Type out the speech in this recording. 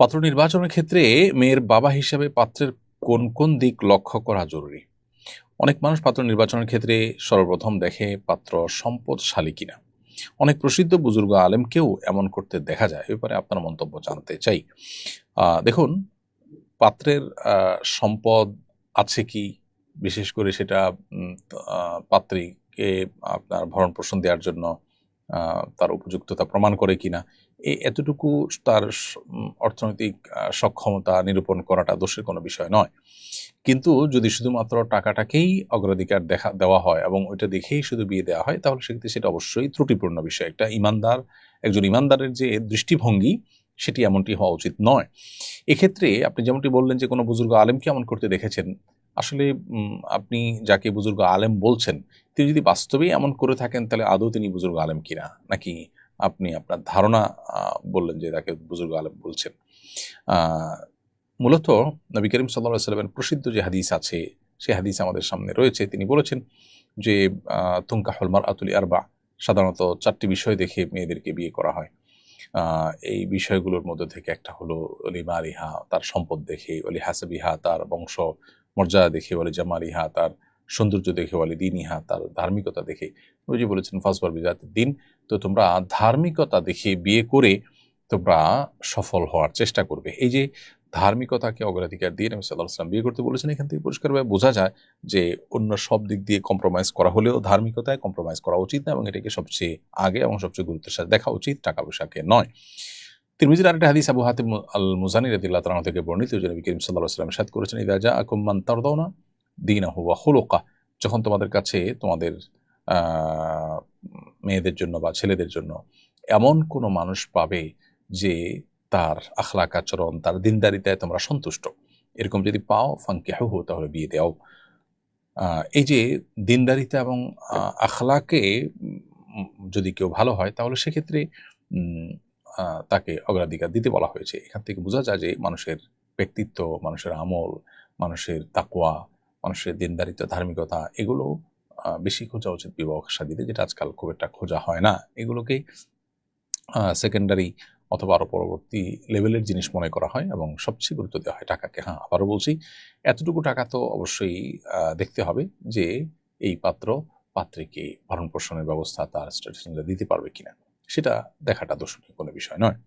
পাত্র নির্বাচনের ক্ষেত্রে মেয়ের বাবা হিসেবে পাত্রের কোন কোন দিক লক্ষ্য করা জরুরি? অনেক মানুষ পাত্র নির্বাচনের ক্ষেত্রে সর্বপ্রথম দেখে পাত্র সম্পদশালী কিনা। অনেক প্রসিদ্ধ বুজুর্গ আলেমকেও এমন করতে দেখা যায়। এ ব্যাপারে আপনার মন্তব্য জানতে চাই। দেখুন, পাত্রের সম্পদ আছে কি? বিশেষ করে সেটা পাত্রীকে আপনার ভরণ পোষণ দেওয়ার জন্য তার উপযুক্ততা প্রমাণ করে কিনা? এই এতটুকু তার অর্থনৈতিক সক্ষমতা নিরূপণ করাটা দোষের কোনো বিষয় নয়। কিন্তু যদি শুধুমাত্র টাকাটাকেই অগ্রাধিকার দেখা, দেওয়া হয় এবং ওইটা দেখেই শুধু বিয়ে দেওয়া হয়, তাহলে সেক্ষেত্রে সেটা অবশ্যই ত্রুটিপূর্ণ বিষয়। একটা ইমানদার, একজন ইমানদারের যে দৃষ্টিভঙ্গি, সেটি এমনটি হওয়া উচিত নয়। এক্ষেত্রে আপনি যেমনটি বললেন যে কোনো বুজুর্গ আলেমকে এমন করতে দেখেছেন? আসলে আপনি যাকে বুজুর্গ আলেম বলছেন, তিনি যদি বাস্তবেই এমন করে থাকেন, তাহলে আদৌ তিনি বুজুর্গ আলেম কিনা? নাকি আপনি আপনার ধারণা বললেন যে তাকে বুজুর্গ আলম বলছেন। মূলত নবী করিম সাল্লা সাল্লামের প্রসিদ্ধ যে হাদিস আছে সেই হাদিস আমাদের সামনে রয়েছে। তিনি বলেছেন যে তুঙ্কা হলমার আতুলি আরবা সাধারণত চারটি বিষয় দেখে মেয়েদেরকে বিয়ে করা হয়। এই বিষয়গুলোর মধ্যে থেকে একটা হলো অলি মারিহা, তার সম্পদ দেখে, অলি হাসাবিহা, তার বংশ মর্যাদা দেখে, অলি জামারিহা তার সৌন্দর্য দেখে ওয়ালি দিন ইহা তার ধার্মিকতা দেখে। যে বলেছেন ফাসবার বিজাতের দিন। তো তোমরা ধার্মিকতা দেখে বিয়ে করে তোমরা সফল হওয়ার চেষ্টা করবে। এই যে ধার্মিকতাকে অগ্রাধিকার দিয়ে নবী সাল্লাহ সাল্লাম বিয়ে করতে বলেছেন, এখান থেকে পরিষ্কারভাবে বোঝা যায় যে অন্য সব দিক দিয়ে কম্প্রোমাইজ করা হলেও ধার্মিকতায় কম্প্রোমাইজ করা উচিত না এবং এটাকে সবচেয়ে আগে এবং সবচেয়ে গুরুত্বের সাথে দেখা উচিত, টাকা পয়সাকে নয়। তিরমিজির আরেকটা হাদিস আবু হাতিম আল মুজানি রদিল্লাহ তালাহ থেকে বর্ণিত, যে নবী করিম সাল্লাহ সাল্লাম সাদ করেছেন, ইদা যা আকুম্মান তারদাউনা দিনা হুয়া হুলোকা যখন তোমাদের কাছে তোমাদের মেয়েদের জন্য বা ছেলেদের জন্য এমন কোনো মানুষ পাবে যে তার আখলাক আচরণ, তার দিনদারিতায় তোমরা সন্তুষ্ট। এরকম যদি পাও ফাঙ্কে হু তাহলে বিয়ে দাও। এই যে দিনদারিতা এবং আখলাকে যদি কেউ ভালো হয়, তাহলে সেক্ষেত্রে তাকে অগ্রাধিকার দিতে বলা হয়েছে। এখান থেকে বোঝা যায় যে মানুষের ব্যক্তিত্ব, মানুষের আমল, মানুষের তাকোয়া মানুষের দিনদারিতা ধার্মিকতা এগুলো বেশি খোঁজা উচিত বিবাহ সাদিতে, যেটা আজকাল খুব একটা খোঁজা হয় না। এগুলোকেই সেকেন্ডারি অথবা আরও পরবর্তী লেভেলের জিনিস মনে করা হয় এবং সবচেয়ে গুরুত্ব দেওয়া হয় টাকাকে। হ্যাঁ আবারও বলছি, এতটুকু টাকা তো অবশ্যই দেখতে হবে যে এই পাত্র পাত্রীকে ভরণ পোষণের ব্যবস্থা তার স্ট্যাটাস দিতে পারবে কিনা। সেটা দেখাটা দোষণীয় কোনো বিষয় নয়।